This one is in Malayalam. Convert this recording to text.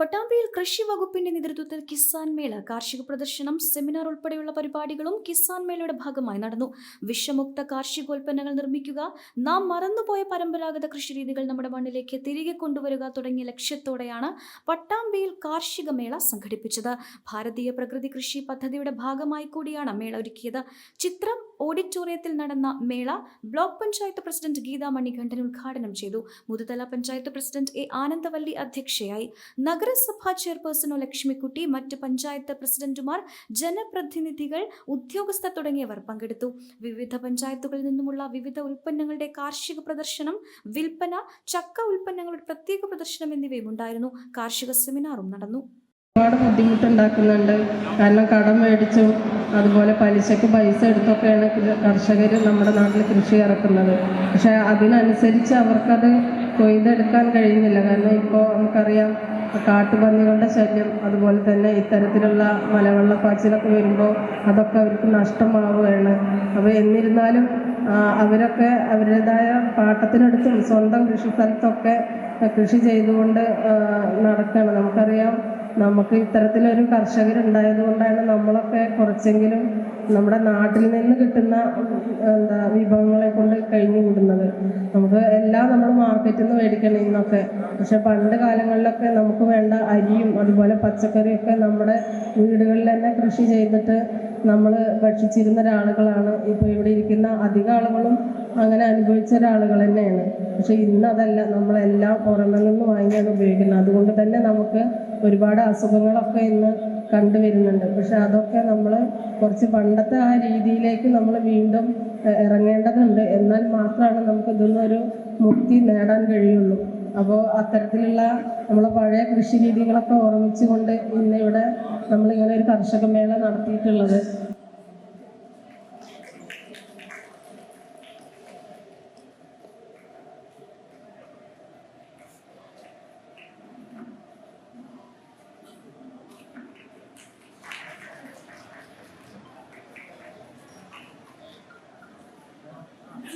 പട്ടാമ്പിയിൽ കൃഷി വകുപ്പിന്റെ നേതൃത്വത്തിൽ കിസാൻ മേള കാർഷിക പ്രദർശനം സെമിനാർ ഉൾപ്പെടെയുള്ള പരിപാടികളും കിസാൻ മേളയുടെ ഭാഗമായി നടന്നു. വിഷമുക്ത കാർഷികോൽപ്പന്നങ്ങൾ നിർമ്മിക്കുക നാം മറന്നുപോയ പരമ്പരാഗത കൃഷിരീതികൾ നമ്മുടെ മണ്ണിലേക്ക് തിരികെ കൊണ്ടുവരിക തുടങ്ങിയ ലക്ഷ്യത്തോടെയാണ് പട്ടാമ്പിയിൽ കാർഷിക മേള സംഘടിപ്പിച്ചത്. ഭാരതീയ പ്രകൃതി കൃഷി പദ്ധതിയുടെ ഭാഗമായി കൂടിയാണ് മേള ഒരുക്കിയത്. ചിത്രം ഓഡിറ്റോറിയത്തിൽ നടന്ന മേള ബ്ലോക്ക് പഞ്ചായത്ത് പ്രസിഡന്റ് ഗീതാ മണികണ്ഠൻ ഉദ്ഘാടനം ചെയ്തു. മുതുതല പഞ്ചായത്ത് പ്രസിഡന്റ് എ ആനന്ദവല്ലി അധ്യക്ഷയായി. നഗരസഭാ ചെയർപേഴ്സണോ ലക്ഷ്മിക്കുട്ടി മറ്റ് പഞ്ചായത്ത് പ്രസിഡന്റുമാർ ജനപ്രതിനിധികൾ ഉദ്യോഗസ്ഥർ തുടങ്ങിയവർ പങ്കെടുത്തു. വിവിധ പഞ്ചായത്തുകളിൽ നിന്നുമുള്ള വിവിധ ഉൽപ്പന്നങ്ങളുടെ കാർഷിക പ്രദർശനം വിൽപ്പന ചക്ക ഉൽപ്പന്നങ്ങളുടെ പ്രത്യേക പ്രദർശനം എന്നിവയും ഉണ്ടായിരുന്നു. കാർഷിക സെമിനാറും നടന്നു. ഒരുപാട് ബുദ്ധിമുട്ടുണ്ടാക്കുന്നുണ്ട്. കാരണം കടം മേടിച്ചു അതുപോലെ പലിശക്ക് പൈസ എടുത്തൊക്കെയാണ് കർഷകർ നമ്മുടെ നാട്ടിൽ കൃഷി ഇറക്കുന്നത്. പക്ഷേ അതിനനുസരിച്ച് അവർക്കത് കൊയ്തെടുക്കാൻ കഴിയുന്നില്ല. കാരണം ഇപ്പോൾ നമുക്കറിയാം കാട്ടുപന്നികളുടെ ശല്യം അതുപോലെ തന്നെ ഇത്തരത്തിലുള്ള മലവെള്ളപ്പാച്ചിലൊക്കെ വരുമ്പോൾ അതൊക്കെ അവർക്ക് നഷ്ടമാവുകയാണ്. അപ്പോൾ എന്നിരുന്നാലും അവരൊക്കെ അവരുടേതായ പാട്ടത്തിനടുത്തും സ്വന്തം കൃഷി സ്ഥലത്തൊക്കെ കൃഷി ചെയ്തുകൊണ്ട് നടക്കണം. നമുക്കറിയാം നമുക്ക് ഇത്തരത്തിലൊരു കർഷകരുണ്ടായത് കൊണ്ടാണ് നമ്മളൊക്കെ കുറച്ചെങ്കിലും നമ്മുടെ നാട്ടിൽ നിന്ന് കിട്ടുന്ന എന്താ വിഭവങ്ങളെ കൊണ്ട് കഴിഞ്ഞു കൂടുന്നത്. നമുക്ക് എല്ലാം നമ്മൾ മാർക്കറ്റിൽ നിന്ന് മേടിക്കണം ഇന്നൊക്കെ. പക്ഷെ പണ്ട് കാലങ്ങളിലൊക്കെ നമുക്ക് വേണ്ട അരിയും അതുപോലെ പച്ചക്കറിയൊക്കെ നമ്മുടെ വീടുകളിൽ തന്നെ കൃഷി ചെയ്തിട്ട് നമ്മൾ ഭക്ഷിച്ചിരുന്ന ഒരാളുകളാണ്. ഇപ്പോൾ ഇവിടെ ഇരിക്കുന്ന അധിക ആളുകളും അങ്ങനെ അനുഭവിച്ച ഒരാളുകൾ തന്നെയാണ്. പക്ഷെ ഇന്ന് അതല്ല. നമ്മളെല്ലാം പുറമെ നിന്ന് വാങ്ങിയാണ് ഉപയോഗിക്കുന്നത്. അതുകൊണ്ട് തന്നെ നമുക്ക് ഒരുപാട് അസുഖങ്ങളൊക്കെ ഇന്ന് കണ്ടുവരുന്നുണ്ട് പക്ഷെ അതൊക്കെ നമ്മൾ കുറച്ച് പണ്ടത്തെ ആ രീതിയിലേക്ക് നമ്മൾ വീണ്ടും ഇറങ്ങേണ്ടതുണ്ട്. എന്നാൽ മാത്രമാണ് നമുക്ക് ഇതിന്നൊരു മുക്തി നേടാൻ കഴിയുള്ളൂ. അപ്പോൾ അത്തരത്തിലുള്ള നമ്മളെ പഴയ കൃഷി രീതികളൊക്കെ ഓർമ്മിച്ചുകൊണ്ട് ഇന്ന് ഇവിടെ നമ്മളിങ്ങനെ ഒരു കർഷക മേള നടത്തിയിട്ടുള്ളത്.